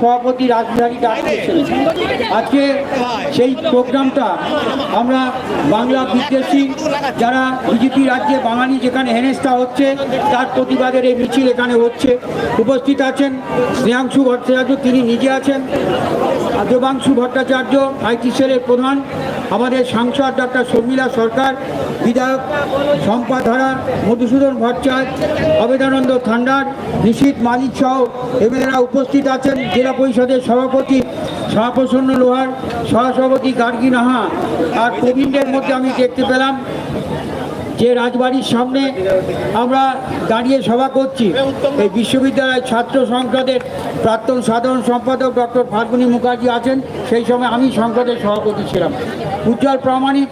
সভাপতি রাজবিহারী ডাক আজকে সেই প্রোগ্রামটা আমরা বাংলা বিদ্বেষী যারা বিজেপি রাজ্যে বাঙালি যেখানে হেনেস্তা হচ্ছে, তার প্রতিবাদের এই মিছিল এখানে হচ্ছে। উপস্থিত আছেন স্নেহাংশু ভট্টাচার্য, তিনি নিজে আছেন। দেবাংশু ভট্টাচার্য, আইটি সেলের প্রধান, আমাদের সাংসদ ডক্টর শর্মিলা সরকার, বিধায়ক শম্পা ধারা মধুসূদন ভট্টাচার্য, অবেদানন্দ থান্ডার, নিশীত মালিক সহ এমএলএরা উপস্থিত আছেন। জেলা পরিষদের সভাপতি সভাপ্রসন্ন লোহার, সহসভাপতি গার্গী নাহা আর প্রবীণদের মধ্যে আমি দেখতে পেলাম। যে রাজবাড়ির সামনে আমরা দাঁড়িয়ে সভা করছি, এই বিশ্ববিদ্যালয় ছাত্র সংসদের প্রাক্তন সাধারণ সম্পাদক ডক্টর ফাল্গুনী মুখার্জি আছেন। সেই সময় আমি সংসদের সভাপতি ছিলাম। উজ্জ্বল প্রামাণিক,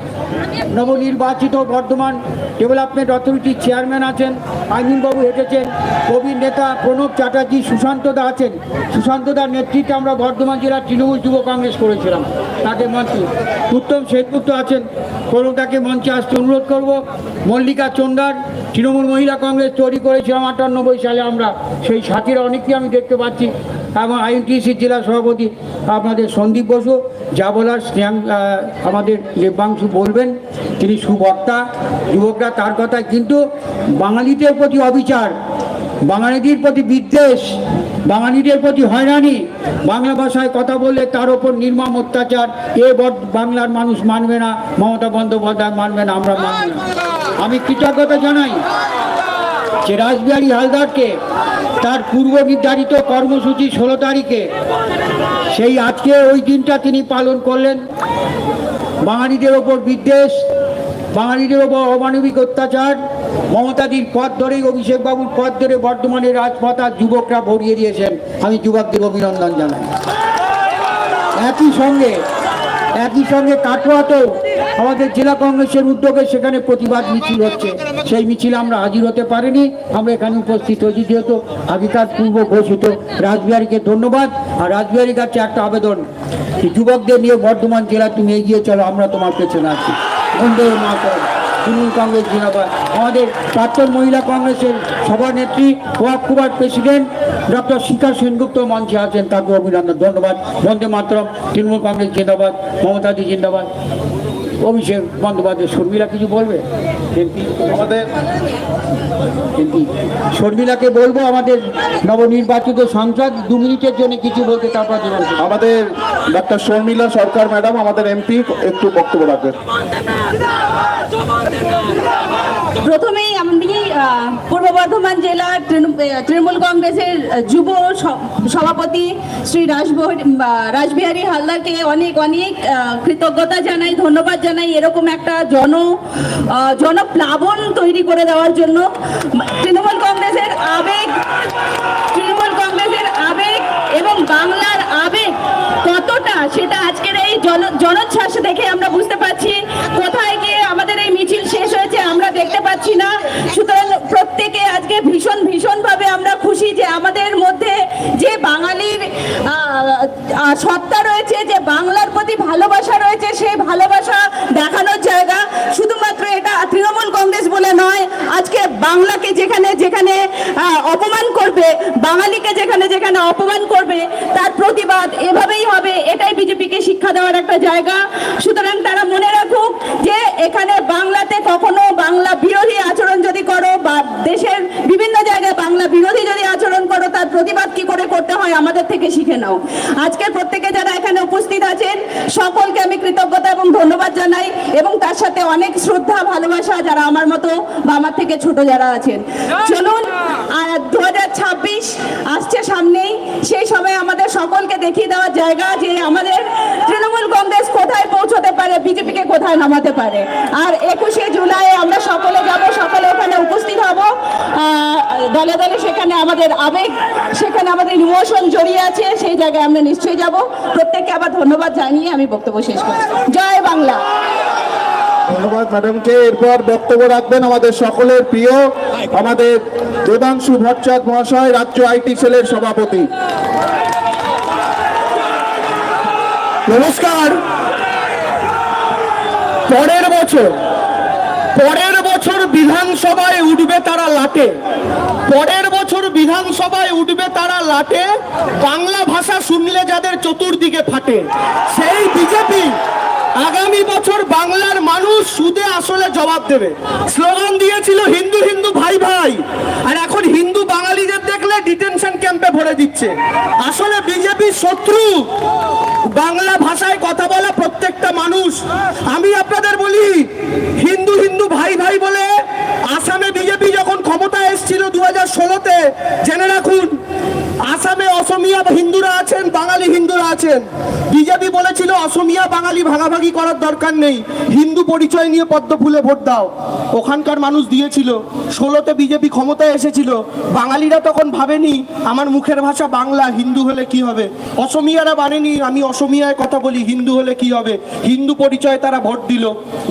নবনির্বাচিত বর্ধমান ডেভেলপমেন্ট অথরিটির চেয়ারম্যান আছেন আইনুলবাবু হেঁটেছেন প্রবীণ নেতা প্রণব চ্যাটার্জি সুশান্তদা আছেন। সুশান্তদার নেতৃত্বে আমরা বর্ধমান জেলার তৃণমূল যুব কংগ্রেস করেছিলাম। তাকে মঞ্চে উত্তম সেনগুপ্ত আছেন। প্রণবদাকে মঞ্চে আসতে অনুরোধ করব। মল্লিকা চন্দার তৃণমূল মহিলা কংগ্রেস তৈরি করেছিলাম আটানব্বই সালে আমরা। সেই সাথীরা অনেককে আমি দেখতে পাচ্ছি। এবং আইএনটিসি জেলা সভাপতি আপনাদের সন্দীপ বসু, যা বলার আমাদের দেবাংশু বলবেন। তিনি সুবক্তা, যুবকরা তার কথায়। কিন্তু বাঙালিদের প্রতি অবিচার, বাঙালিদের প্রতি বিদ্বেষ, বাঙালিদের প্রতি হয়রানি, বাংলা ভাষায় কথা বললে তার ওপর নির্মম অত্যাচার, এ বাংলার মানুষ মানবে না, মমতা বন্দ্যোপাধ্যায় মানবে না, আমরা মানব না। আমি কৃতজ্ঞতা জানাই যে রাসবিহারী হালদারকে তার পূর্ব নির্ধারিত কর্মসূচি ষোলো তারিখে সেই আজকে ওই দিনটা তিনি পালন করলেন। বাঙালিদের ওপর বিদ্বেষ, বাঙালিদের ওপর অমানবিক অত্যাচার, মমতাদির পথ ধরেই, অভিষেকবাবুর পথ ধরে বর্তমানে রাজপথ আর যুবকরা ভরিয়ে দিয়েছেন। আমি যুবকদের অভিনন্দন জানাই। একই সঙ্গে একই সঙ্গে কাটোয়াতেও আমাদের জেলা কংগ্রেসের উদ্যোগে সেখানে প্রতিবাদ মিছিল হচ্ছে। সেই মিছিল আমরা হাজির হতে পারিনি। আমরা এখানে উপস্থিত হয়েছি যেহেতু আগেকার পূর্ব ঘোষিত রাজবিহারীকে ধন্যবাদ। আর রাজবিহারীর কাছে একটা আবেদন যুবকদের নিয়ে বর্ধমান জেলা তুমি এগিয়ে চলো, আমরা তোমার পেছনে আছি। বন্ধু মা তৃণমূল কংগ্রেস জিন্দাবাদ আমাদের প্রাক্তন মহিলা কংগ্রেসের সভানেত্রী ওয়াক কুমার প্রেসিডেন্ট ডক্টর শিখা সেনগুপ্ত মঞ্চে আছেন তাকে অভিনন্দন ধন্যবাদ। বন্দে মাতরম তৃণমূল কংগ্রেস জিন্দাবাদ মমতাদি জিন্দাবাদ। অভিষেক বন্দ্যোপাধ্যায় শর্মিলা কিছু বলবে? এমপি? আমাদের শর্মিলাকে বলব আমাদের নবনির্বাচিত সংসদ দু মিনিটের জন্য কিছু বলতে তারপর আমাদের ডাক্তার শর্মিলা সরকার ম্যাডাম আমাদের এমপি একটু বক্তব্য রাখবেন। প্রথমেই আমি পূর্ব বর্ধমান আহ, তৃণমূল কংগ্রেসের যুব সভাপতি শ্রী রাসবিহারী হালদারকে অনেক অনেক কৃতজ্ঞতা জানাই ধন্যবাদ জানাই। এরকম একটা জন জনপ্লাবন তৈরি করে দেওয়ার জন্য তৃণমূল কংগ্রেসের আবেগ তৃণমূল কংগ্রেসের আবেগ এবং বাংলার আবেগ কতটা সেটা আজকের জনোচ্ছ্বাস দেখে আমরা বুঝতে পারছি কোথায় গিয়ে আমাদের এই মিছিল শেষ হয়েছে, আমরা দেখতে পাচ্ছি না। সুতরাং প্রত্যেকে আজকে ভীষণ ভীষণ ভাবে আমরা খুশি যে আমাদের মধ্যে যে বাঙালির সত্তা রয়েছে, যে বাংলার প্রতি ভালোবাসা রয়েছে, সেই ভালোবাসা দেখানোর জায়গা। শুধুমাত্র এটা তৃণমূল কংগ্রেস বলে নয়, আজকে বাংলাকে যেখানে যেখানে অপমান করবে, বাঙালিকে যেখানে যেখানে অপমান করবে, তার প্রতিবাদ এভাবেই হবে বিজেপিকে শিক্ষা দেওয়ার একটা জায়গা। সুতরাং তারা মনে রাখুক যে এখানে বাংলাতে কখনো বাংলা বিরোধী আচরণ যদি করো বা দেশের বিভিন্ন জায়গায় বাংলা বিরোধী যদি আচরণ করো তার প্রতিবাদ কি করে আমাদের থেকে শিখে নাও। আজকের প্রত্যেকে যারা এখানে উপস্থিত আছেন, সকলকে আমি কৃতজ্ঞতা এবং ধন্যবাদ জানাই এবং তার সাথে অনেক শ্রদ্ধা, ভালোবাসা যারা আমার মতো বা আমার থেকে ছোট যারা আছেন। চলুন দু আসছে সামনেই। সেই সময় আমাদের সকলকে দেখিয়ে দেওয়ার জায়গা যে আমাদের তৃণমূল কংগ্রেস কোথায় পৌঁছতে পারে, বিজেপিকে কোথায় নামাতে পারে। আর একুশে জুলাই আমরা সকলে যাব, সকলে ওখানে উপস্থিত হব। দলে দলে সেখানে আমাদের আবেগ, সেখানে আমাদের ইমোশন জড়িয়ে আছে, সেই জায়গায় আমরা নিশ্চয়ই যাব। প্রত্যেককে আবার ধন্যবাদ জানিয়ে আমি বক্তব্য শেষ করছি। জয় বাংলা। ধন্যবাদ ম্যাডামকে। এরপর বক্তব্য রাখবেন আমাদের সকলের প্রিয়, আমাদের দেবাংশু ভট্টাচার্য মহাশয়, রাজ্য আইটি সেলের সভাপতি। নমস্কার। পরের বছর, পরের বছর বিধানসভায় উঠবে তারা লাটে। পরের বছর বিধানসভায় উঠবে তারা লাটে। বাংলা ভাষা শুনলে যাদের চতুর্দিকে ফাটে। সেই বিজেপি আগামী বছর বাংলার মানুষ সুদে আসলে জবাব দেবে। স্লোগান দিয়েছিল হিন্দু হিন্দু ভাই ভাই। আর এখন হিন্দু ডিটেনশন ক্যাম্পে ভরে দিচ্ছে। আসলে বিজেপির শত্রু। বাংলা ভাষায় কথা বলা প্রত্যেকটা মানুষ। আমি আপনাদের বলি, হিন্দু হিন্দু ভাই ভাই বলে আসামে বিজেপি যখন ক্ষমতায় এসেছিল দু হাজার ষোলোতে। জেনে রাখুন, আসামে অসমিয়া হিন্দুরা আছেন, বাঙালি হিন্দুরা আছেন। বিজেপি বলেছিল, অসমিয়া বাঙালি ভাগাভাগি করার দরকার নেই। হিন্দু পরিচয় নিয়ে পদ্ম ফুলে ভোট দাও। ওখানকার মানুষ দিয়েছিল, ষোলোতে বিজেপি ক্ষমতায় এসেছিল। বাঙালিরা তখন ভাবেনি, আমার মুখের ভাষা বাংলা, হিন্দু হলে কি হবে? অসমিয়ারা মানেনি, আমি অসমিয়ায় কথা বলি, হিন্দু হলে কি হবে? হিন্দু পরিচয়ে তারা ভোট দিল।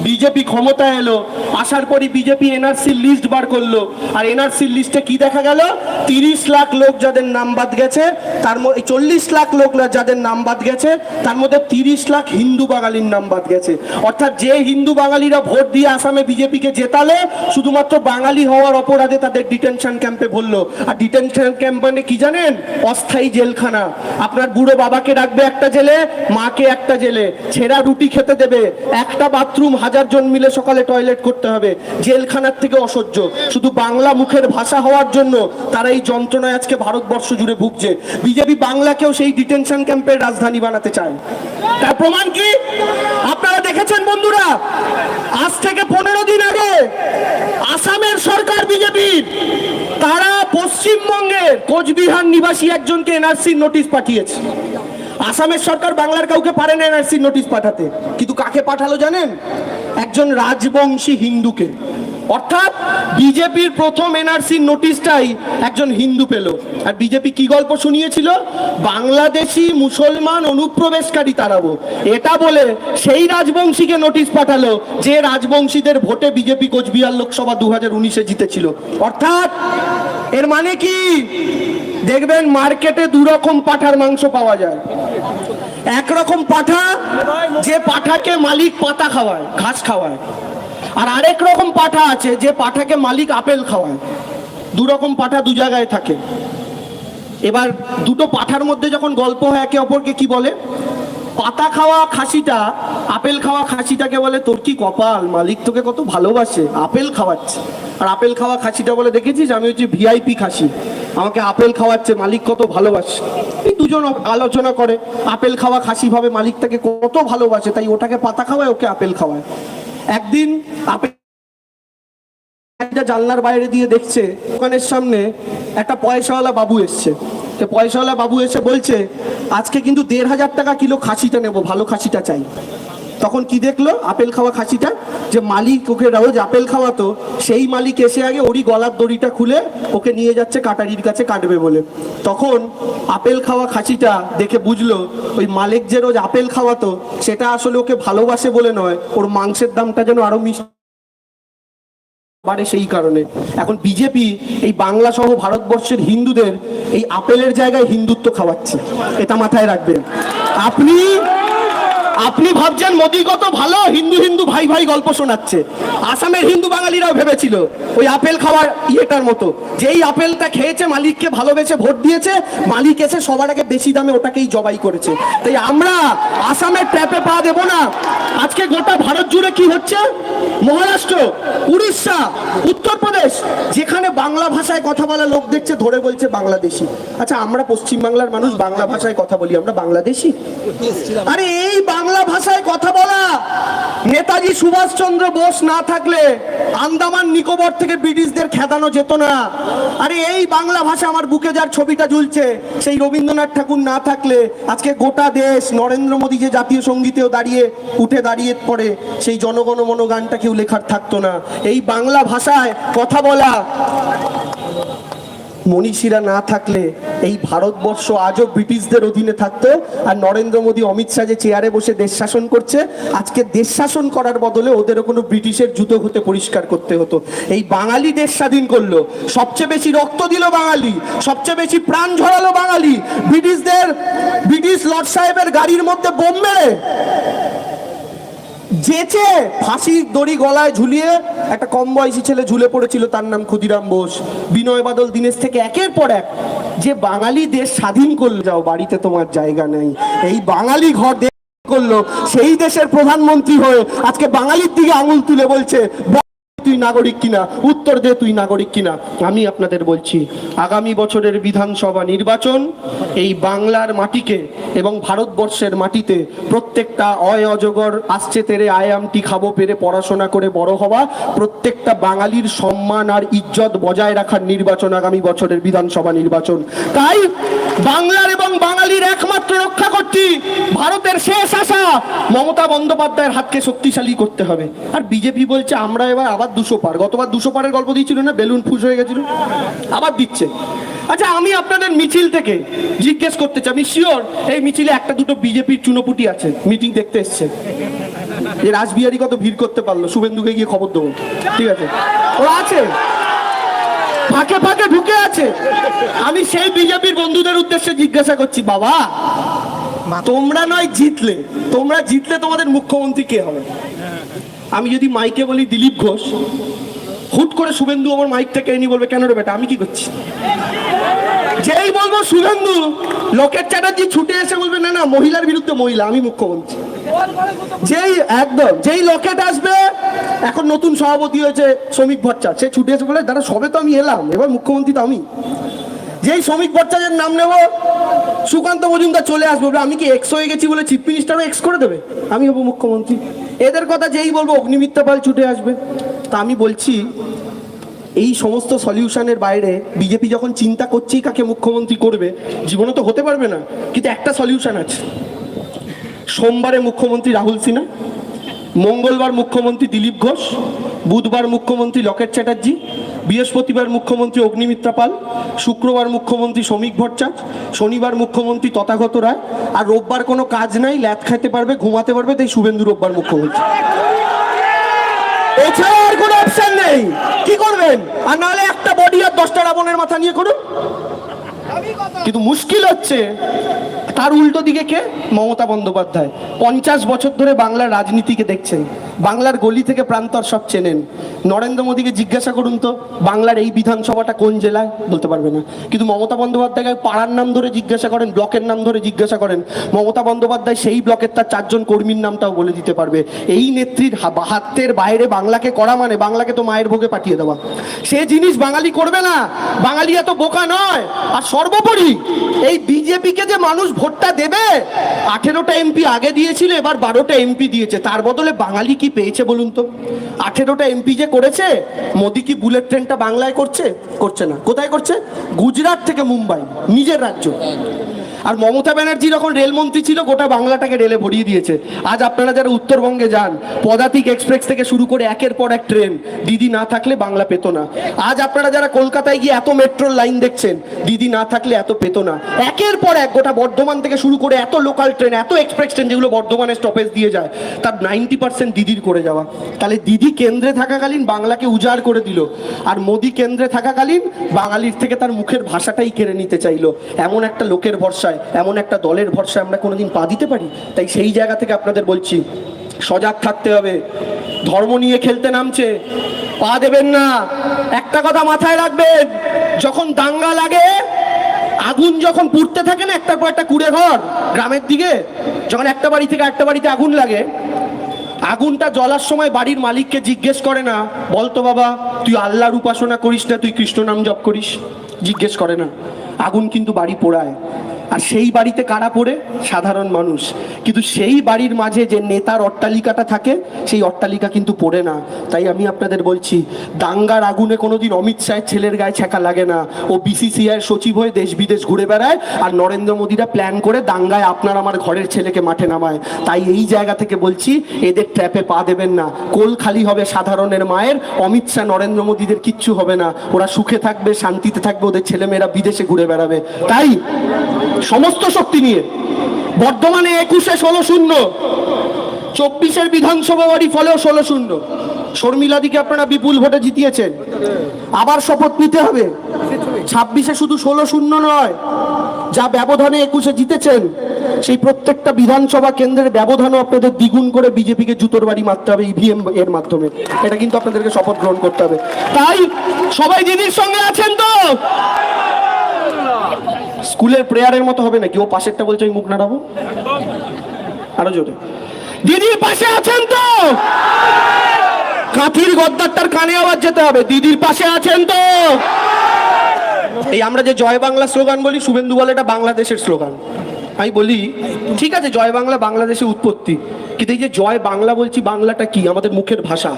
বিজেপি ক্ষমতায় এলো। আসার পরই বিজেপি এনআরসির লিস্ট বার করল। আর এনআরসির লিস্টে কি দেখা গেল? তিরিশ লাখ লোক যাদের নাম বাদ গেছে, তার মধ্যে চল্লিশ লাখ লোক যাদের নাম বাদ গেছে, তার মধ্যে তিরিশ লাখ হিন্দু বাঙালির নাম বাদ গেছে। অর্থাৎ যে হিন্দু বাঙালিরা ভোট দিয়ে আসামে বিজেপিকে জেতালে, শুধুমাত্র বাঙালি হওয়ার অপরাধে তাদের ডিটেনশন ক্যাম্পে ভরলো। আর ডিটেনশন ক্যাম্প মানে কি জানেন? অস্থায়ী জেলখানা। আপনার বুড়ো বাবাকে রাখবে একটা জেলে, মাকে একটা জেলে। ছেঁড়া রুটি খেতে দেবে। একটা বাথরুম হাজার জন মিলে সকালে টয়লেট করতে হবে। জেলখানার থেকে অসহ্য। শুধু বাংলা মুখের ভাষা হওয়ার জন্য তারা এই যন্ত্রণায় আজকে ভারতবর্ষ জুড়ে ভুগছে। বিজেপি বাংলাকেও সেই ডিটেনশন ক্যাম্পের রাজধানী বানাতে চায়। তার প্রমাণ কি? আপনারা দেখেছেন বন্ধুরা? আজ থেকে পনেরো দিন আগে আসামের সরকার বিজেপির, তারা পশ্চিমবঙ্গের কোচবিহার নিবাসী একজনকে এনআরসির নোটিশ পাঠিয়েছে। আসামের সরকার বাংলার কাউকে পারে না এনআরসির নোটিশ পাঠাতে। কিন্তু কাকে পাঠালো জানেন? একজন রাজবংশী হিন্দুকে। অর্থাৎ বিজেপির প্রথম এনআরসির নোটিশটাই একজন হিন্দু পেল। আর বিজেপি কি গল্প শুনিয়েছিল? বাংলাদেশি মুসলমান অনুপ্রবেশকারী তাড়াবো এটা বলে সেই রাজবংশীকে নোটিশ পাঠালো যে রাজবংশীদের ভোটে বিজেপি কোচবিহার লোকসভা দু হাজার উনিশে জিতেছিল। অর্থাৎ এর মানে কি? দেখবেন মার্কেটে দু রকম পাঠার মাংস পাওয়া যায়। একরকম পাঠা যে পাঠাকে মালিক পাতা খাওয়ায়, ঘাস খাওয়ায়। আর আরেক রকম পাঠা আছে, যে পাঠাকে মালিক আপেল খাওয়ায়। দু রকম পাঠা দু জায়গায় থাকে। এবার দুটো পাঠার মধ্যে যখন গল্প হয় একে অপরকে কি বলে? পাতা খাওয়া খাসিটা, আপেল খাওয়া খাসিটাকে বলে, তোর কি কপাল? মালিক তোকে কত ভালোবাসে। আপেল খাওয়াচ্ছে। আর আপেল খাওয়া খাসিটা বলে, দেখেছিস? আমি হচ্ছে ভিআইপি খাসি। আমাকে আপেল খাওয়াচ্ছে, মালিক কত ভালোবাসে। এই দুজন আলোচনা করে। আপেল খাওয়া খাসি ভাবে মালিক তাকে কত ভালোবাসে, তাই ওটাকে পাতা খাওয়ায়, ওকে আপেল খাওয়ায়। একদিন জানলার বাইরে দিয়ে দেখছে, দোকানের সামনে একটা পয়সাওয়ালা বাবু এসছে। পয়সাওয়ালা বাবু এসে বলছে, আজকে কিন্তু দেড় হাজার টাকা কিলো খাসিটা নেব, ভালো খাসিটা চাই। তখন কি দেখল? আপেল খাওয়া খাসিটা? যে মালিক ওকে রোজ আপেল খাওয়াতো, সেই মালিক এসে আগে ওরই গলার দড়িটা খুলে ওকে নিয়ে যাচ্ছে কাটারির কাছে কাটবে বলে। তখন আপেল খাওয়া খাসিটা দেখে বুঝলো, ওই মালিক যে রোজ আপেল খাওয়াতো, সেটা আসলে ওকে ভালোবাসে বলে নয়, ওর মাংসের দামটা যেন আরও মিষ্টি বাড়ে সেই কারণে। এখন বিজেপি এই বাংলা সহ ভারতবর্ষের হিন্দুদের এই আপেলের জায়গায় হিন্দুত্ব খাওয়াচ্ছে। এটা মাথায় রাখবেন। আপনি আপনি ভাবছেন মোদি কত ভালো? হিন্দু হিন্দু ভাই ভাই গল্প শোনাচ্ছে। আসামের হিন্দু বাঙালিরাও ভেবেছিল ওই আপেল খাওয়ার ইয়েটার মতো। যেই আপেলটা খেয়েছে, মালিককে ভালোবেসে ভোট দিয়েছে, মালিক এসে সবার আগে বেশি দামে ওটাকেই জবাই করেছে। তাই আমরা আসামের ট্র্যাপে পা দেবো না। আজকে গোটা ভারত জুড়ে কি হচ্ছে? মহারাষ্ট্র, উড়িষ্যা, উত্তরপ্রদেশ, যেখানে বাংলা ভাষায় কথা বলা লোক দেখছে, ধরে বলছে বাংলাদেশি। আচ্ছা আমরা পশ্চিম বাংলার মানুষ, বাংলা ভাষায় কথা বলি, আমরা বাংলাদেশি? আরে, এই বাংলা ভাষায় কথা বলা। নেতাজি সুভাষচন্দ্র বোস না থাকলে আন্দামান, নিকোবর থেকে ব্রিটিশদের খেদানো যেত না। আরে এই বাংলা ভাষা আমার বুকে যার ছবিটা ঝুলছে, সেই রবীন্দ্রনাথ ঠাকুর না থাকলে আজকে গোটা দেশ নরেন্দ্র মোদী যে জাতীয় সঙ্গীতেও দাঁড়িয়ে, উঠে দাঁড়িয়ে পড়ে, সেই জনগণ মন গানটা কেউ লেখার থাকতো না। এই বাংলা ভাষায় কথা বলা মনীষীরা না থাকলে এই ভারতবর্ষ আজও ব্রিটিশদের অধীনে থাকতো। আর নরেন্দ্র মোদী, অমিত শাহ যে চেয়ারে বসে দেশ শাসন করছে, আজকে দেশ শাসন করার বদলে ওদেরও কোনো ব্রিটিশের জুতো হতে পরিষ্কার করতে হতো। এই বাঙালি দেশ স্বাধীন করল। সবচেয়ে বেশি রক্ত দিল বাঙালি, সবচেয়ে বেশি প্রাণ ঝরালো বাঙালি। ব্রিটিশদের, ব্রিটিশ লর্ড সাহেবের গাড়ির মধ্যে বোম মেরে যেচে ফাঁসির দড়ি গলায় ঝুলিয়ে একটা কম বয়সী ছেলে ঝুলে পড়েছিল, তার নাম ক্ষুদিরাম বোস। বিনয় বাদল দীনেশ থেকে একের পর এক, যে বাঙালি দেশ স্বাধীন করলে। যাও, বাড়িতে তোমার জায়গা নেই। এই বাঙালি ঘর করল, সেই দেশের প্রধানমন্ত্রী হয়ে আজকে বাঙালির দিকে আঙুল তুলে বলছে তুই নাগরিক কিনা? উত্তর দে তুই নাগরিক কিনা, আমি আপনাদের বলছি, আগামী বছরের বিধানসভা নির্বাচন এই বাংলার মাটিকে এবং ভারতবর্ষের মাটিতে প্রত্যেকটা অয় অজগর আসছে তেরে আয়ামটি খাব পেরে পড়াশোনা করে বড় হওয়া, প্রত্যেকটা বাঙালির সম্মান আর ইজ্জত বজায় রাখার নির্বাচন আগামী বছরের বিধানসভা নির্বাচন। তাই বাংলার এবং বাঙালির একমাত্র রক্ষা করছি ভারতের শেষ আশা, মমতা বন্দ্যোপাধ্যায়ের হাতকে শক্তিশালী করতে হবে। আর বিজেপি বলছে, আমরা এবার আবার দুশো পার, গতবার দুশো পারের গল্প দিয়েছিল না? বেলুন ফুস হয়ে গেছিল। আবার দিচ্ছে। আচ্ছা আমি আপনাদের মিছিল থেকে জিজ্ঞেস করতে চাই। আমি শিওর এই মিছিলে একটা দুটো বিজেপির চুনোপুটি আছে। মিটিং দেখতে এসছে। যে রাসবিহারী কত ভিড় করতে পারল? শুভেন্দুকে গিয়ে খবর দেবো। ঠিক আছে? ওরা আছে। ফাঁকে ফাঁকে ঢুকে আছে। আমি সেই বিজেপির বন্ধুদের উদ্দেশ্যে জিজ্ঞাসা করছি, বাবা, তোমরা নয় জিতলে, তোমরা জিতলে তোমাদের মুখ্যমন্ত্রী কে হবে? আমি যদি মাইকে বলি দিলীপ ঘোষ হুট করে শুভেন্দু আমার মাইকটা কেড়ে নিয়ে বলবে, কেন রে বেটা, আমি কি করছি? যেই বলব শুভেন্দু, লোকের চ্যাটার্জি ছুটে এসে বলবে, না না, মহিলার বিরুদ্ধে মহিলা, আমি মুখ্যমন্ত্রী যেই, একদম, যেই লকেট আসবে, এখন নতুন সভাপতি হয়েছে শ্রমিক ভট্টাচার্য সে ছুটে এসে বলে, দাদা, সবে তো আমি এলাম, এবার মুখ্যমন্ত্রী তো আমি। যেই শ্রমিক ভট্টাচার্যের নাম নেব, সুকান্ত মজুমদার চলে আসবে, আমি কি এক্স হয়ে গেছি বলে চিফ মিনিস্টারও এক্স করে দেবে? আমি হব মুখ্যমন্ত্রী। এদের কথা যেই বলব অগ্নিমিত্রা পাল ছুটে আসবে। তা আমি বলছি, এই সমস্ত সলিউশনের বাইরে বিজেপি যখন চিন্তা করছেই কাকে মুখ্যমন্ত্রী করবে, জীবনে তো হতে পারবে না, কিন্তু একটা সলিউশন আছে। সোমবারে মুখ্যমন্ত্রী রাহুল সিনহা, মঙ্গলবার মুখ্যমন্ত্রী দিলীপ ঘোষ, বুধবার মুখ্যমন্ত্রী লকেট চ্যাটার্জি, বৃহস্পতিবার মুখ্যমন্ত্রী অগ্নিমিত্রা পাল, শুক্রবার মুখ্যমন্ত্রী শ্রমিক ভট্টাচার্য, শনিবার মুখ্যমন্ত্রী তথাগত রায়, আর রোববার কোনো কাজ নাই ল্যাদ খাইতে পারবে, ঘুমাতে পারবে, তাই শুভেন্দু রোববার মুখ্যমন্ত্রী। এছাড়া আর কোনো অপশন নেই। কি করবেন? আর নাহলে একটা বডি আর দশটা রাবণের মাথা নিয়ে করুন। কিন্তু মুশকিল হচ্ছে। তার উল্টো দিকে কে মমতা বন্দ্যোপাধ্যায়। পঞ্চাশ বছর ধরে বাংলার রাজনীতিকে দেখছেন। বাংলার গলি থেকে প্রান্তর সব চেনেন। নরেন্দ্র মোদীকে জিজ্ঞাসা করুন তো, বাংলার এই বিধানসভাটা কোন জেলায়? বলতে পারবে না। কিন্তু মমতা বন্দ্যোপাধ্যায়কে পাড়ার নাম ধরে জিজ্ঞাসা করেন, ব্লকের নাম ধরে জিজ্ঞাসা করেন। মমতা বন্দ্যোপাধ্যায় সেই ব্লকের তার চারজন কর্মীর নামটাও বলে দিতে পারবে। এই নেত্রীর হাতের বাইরে বাংলাকে করা মানে? বাংলাকে তো মায়ের ভোগে পাঠিয়ে দেওয়া। সে জিনিস বাঙালি করবে না। বাঙালি এত বোকা নয়। আর সর্বোপরি এই বিজেপিকে যে মানুষ ভোটটা দেবে? আঠেরোটা এমপি আগে দিয়েছিল, এবার বারোটা এমপি দিয়েছে। তার বদলে বাঙালি কি পেয়েছে বলুন তো? আঠেরোটা এমপি যে করেছে, মোদি কি বুলেট ট্রেনটা বাংলায় করছে? করছে না। কোথায় করছে? গুজরাট থেকে মুম্বাই, নিজের রাজ্য। আর মমতা ব্যানার্জি যখন রেলমন্ত্রী ছিল, গোটা বাংলাটাকে রেলে ভরিয়ে দিয়েছে। আজ আপনারা যারা উত্তরবঙ্গে যান, পদাতিক এক্সপ্রেস থেকে শুরু করে একের পর এক ট্রেন, দিদি না থাকলে বাংলা পেত না। আজ আপনারা যারা কলকাতায় গিয়ে এত মেট্রোর লাইন দেখছেন, দিদি না থাকলে এত পেত না। একের পর এক গোটা বর্ধমান থেকে শুরু করে এত লোকাল ট্রেন, এত এক্সপ্রেস ট্রেন যেগুলো বর্ধমানে স্টপেজ দিয়ে যায়, তার নাইনটি পার্সেন্ট দিদির করে যাওয়া। তাহলে দিদি কেন্দ্রে থাকাকালীন বাংলাকে উজাড় করে দিল, আর মোদি কেন্দ্রে থাকাকালীন বাঙালির থেকে তার মুখের ভাষাটাই কেড়ে নিতে চাইলো, এমন একটা লোকের ভরসায়। এমন একটা দলের ভরসায় আমরা কোনোদিন পা দিতে পারি? তাই সেই জায়গা থেকে আপনাদের বলছি, সজাগ থাকতে হবে। ধর্ম নিয়ে খেলতে নামছে। পা দেবেন না। একটা কথা মাথায় রাখবেন, যখন দাঙ্গা লাগে, আগুন যখন পুড়তে থাকে না একটার পর একটা কুড়ে ঘর গ্রামের দিকে, যখন একটা বাড়ি থেকে একটা বাড়িতে আগুন লাগে, আগুনটা জ্বলার সময় বাড়ির মালিককে জিজ্ঞেস করে না বলতো বাবা, তুই আল্লাহর উপাসনা করিস না, তুই কৃষ্ণ নাম জপ করিস? জিজ্ঞেস করে না। আগুন কিন্তু বাড়ি পোড়ায়। আর সেই বাড়িতে কারা পড়ে? সাধারণ মানুষ। কিন্তু সেই বাড়ির মাঝে যে নেতার অট্টালিকাটা থাকে, সেই অট্টালিকা কিন্তু পড়ে না। তাই আমি আপনাদের বলছি, দাঙ্গার আগুনে কোনোদিন অমিত শাহের ছেলের গায়ে ছ্যাঁকা লাগে না। ও বিসিসিআই সচিব হয়ে দেশ বিদেশ ঘুরে বেড়ায় আর নরেন্দ্র মোদীরা প্ল্যান করে দাঙ্গায় আপনার আমার ঘরের ছেলেকে মাঠে নামায়। তাই এই জায়গা থেকে বলছি, এদের ট্র্যাপে পা দেবেন না। কোল খালি হবে সাধারণের মায়ের, অমিত শাহ, নরেন্দ্র মোদীদের কিচ্ছু হবে না। ওরা সুখে থাকবে, শান্তিতে থাকবে, ওদের ছেলেমেয়েরা বিদেশে ঘুরে বেড়াবে। তাই সমস্ত শক্তি নিয়ে। বর্ধমানে একুশে ষোলো শূন্য, চব্বিশের বিধানসভা বাড়ি ফলেও ষোলো শূন্য। শর্মিলাদিকে আপনারা বিপুল ভোটে জিতিয়েছেন। আবার শপথ নিতে হবে। ছাব্বিশে শুধু ষোলো শূন্য নয়, যা ব্যবধানে একুশে জিতেছেন, সেই প্রত্যেকটা বিধানসভা কেন্দ্রের ব্যবধানও আপনাদের দ্বিগুণ করে বিজেপিকে জুতোর বাড়ি মারতে হবে ইভিএম এর মাধ্যমে। এটা কিন্তু আপনাদেরকে শপথ গ্রহণ করতে হবে। তাই সবাই দিদির সঙ্গে আছেন তো? স্কুলের প্রেয়ারের মতো হবে নাকি? ও পাশেরটা বলছে আমি মুখ নাড়াবো। আরও জোরে। দিদির পাশে আছেন তো? কাঠির গদ্দারটার কানে আবার যেতে হবে। দিদির পাশে আছেন তো? এই আমরা যে জয় বাংলা স্লোগান বলি, শুভেন্দু বলে এটা বাংলাদেশের স্লোগান। আমি বলি, ঠিক আছে, জয় বাংলা বাংলাদেশের উৎপত্তি। কিন্তু এই যে জয় বাংলা বলছি, বাংলাটা কি? আমাদের মুখের ভাষা।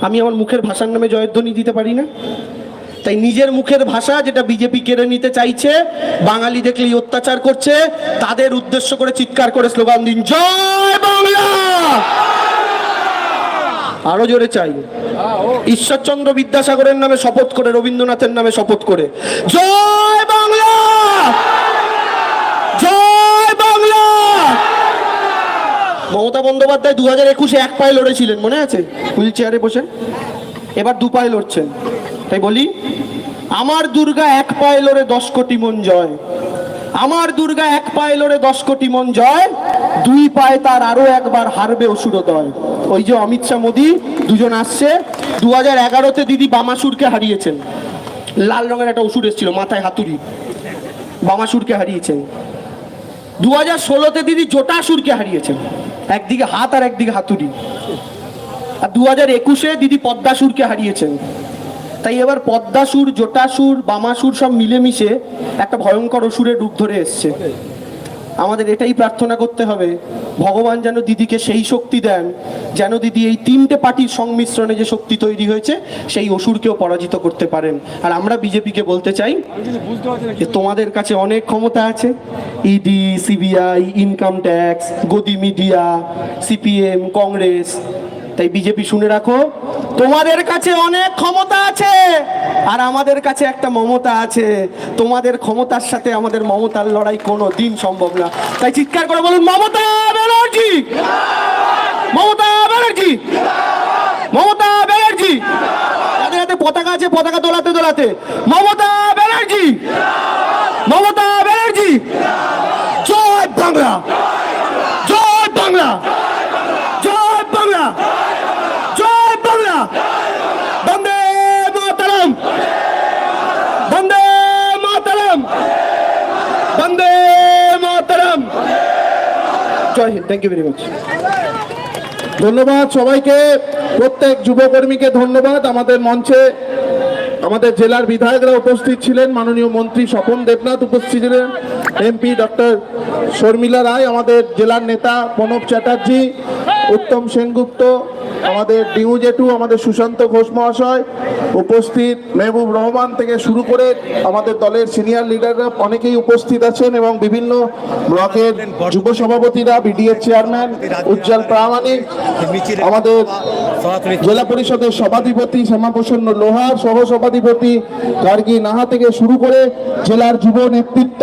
আমি আমার মুখের ভাষার নামে জয়ধ্বনি দিতে পারি না? তাই নিজের মুখের ভাষা যেটা বিজেপি কেড়ে নিতে চাইছে, বাঙালি দেখলেই অত্যাচার করছে, তাদের উদ্দেশ্য করে চিৎকার করে স্লোগান দিন, জয় বাংলা! আরও জোরে চাই। ঈশ্বরচন্দ্র বিদ্যাসাগরের নামে শপথ করে, রবীন্দ্রনাথের নামে শপথ করে, জয় বাংলা! জয় বাংলা! মমতা বন্দ্যোপাধ্যায় দু হাজার একুশে এক পায়ে লড়েছিলেন, মনে আছে? হুইল চেয়ারে বসে। এবার দু পায়ে লড়ছেন। তাই বলি, আমার দুর্গা এক পায়ে লড়ে দশ কোটি মন জয়। আমার দুর্গা এক পায়ে লড়ে দশ কোটি মন জয়, দুই পায়ে তার আরও একবার হারবে অসুরদয়। ওই যে অমিত শাহ মোদী, দুজন আসছে। দু হাজার এগারোতে দিদি বামাসুরকে হারিয়েছেন। লাল রঙের একটা ওষুধ এসেছিল, মাথায় হাতুড়ি। বামাসুরকে হারিয়েছেন। দু হাজার ষোলোতে দিদি জোটাসুরকে হারিয়েছেন। একদিকে হাত আর একদিকে হাতুড়ি। আর দু হাজার একুশে দিদি পদ্মাসুরকে হারিয়েছেন। তাই এবার পদ্মাসুর জোটাসুর বামাসুর সব মিলেমিশে একটা ভয়ঙ্কর অসুরের রূপ ধরে এসছে। আমাদের এটাই প্রার্থনা করতে হবে, ভগবান যেন দিদিকে সেই শক্তি দেন, যেন দিদি এই তিনটে পার্টির সংমিশ্রণে যে শক্তি তৈরি হয়েছে, সেই অসুরকেও পরাজিত করতে পারেন। আর আমরা বিজেপিকে বলতে চাই যে তোমাদের কাছে অনেক ক্ষমতা আছে ইডি সিবিআই ইনকাম ট্যাক্স গদি মিডিয়া সিপিএম কংগ্রেস তাই বিজেপি শুনে রাখো, তোমাদের কাছে অনেক ক্ষমতা আছে, আর আমাদের কাছে একটা মমতা আছে। তোমাদের ক্ষমতার সাথে আমাদের মমতার লড়াই কোনো দিন সম্ভব না। তাই চিৎকার করে বলুন, মমতা ব্যানার্জি! মমতা ব্যানার্জি! মমতা ব্যানার্জি! তাদের হাতে পতাকা আছে, পতাকা দোলাতে দোলাতে। মমতা ব্যানার্জি মমতা ব্যানার্জি জয় বাংলা জয় বাংলা জয় বাংলা জয় বাংলা বন্দে মাতরম বন্দে মাতরম বন্দে মাতরম জয় Hind thank you very much ধন্যবাদ সবাইকে। প্রত্যেক যুবকর্মীকে ধন্যবাদ। আমাদের মঞ্চে আমাদের জেলার বিধায়করা উপস্থিত ছিলেন। মাননীয় মন্ত্রী স্বপন দেবনাথ উপস্থিত ছিলেন। এমপি ডক্টর শর্মিলা রায়, আমাদের জেলার নেতা প্রণব চ্যাটার্জি উত্তম সেনগুপ্ত, আমাদের ডিউ জেটু আমাদের সুশান্ত ঘোষ মহাশয় উপস্থিত, মেহবুব রহমান থেকে শুরু করে আমাদের দলের সিনিয়র লিডাররা অনেকেই উপস্থিত আছেন এবং বিভিন্ন ব্লকের যুব সভাপতিরা বিডিএ চেয়ারম্যান, উজ্জ্বল প্রামাণিক, আমাদের জেলা পরিষদের সভাধিপতি শ্যামাপ্রসন্ন লোহার সহ সভাধিপতি গার্গী নাহা থেকে শুরু করে জেলার যুব নেতৃত্ব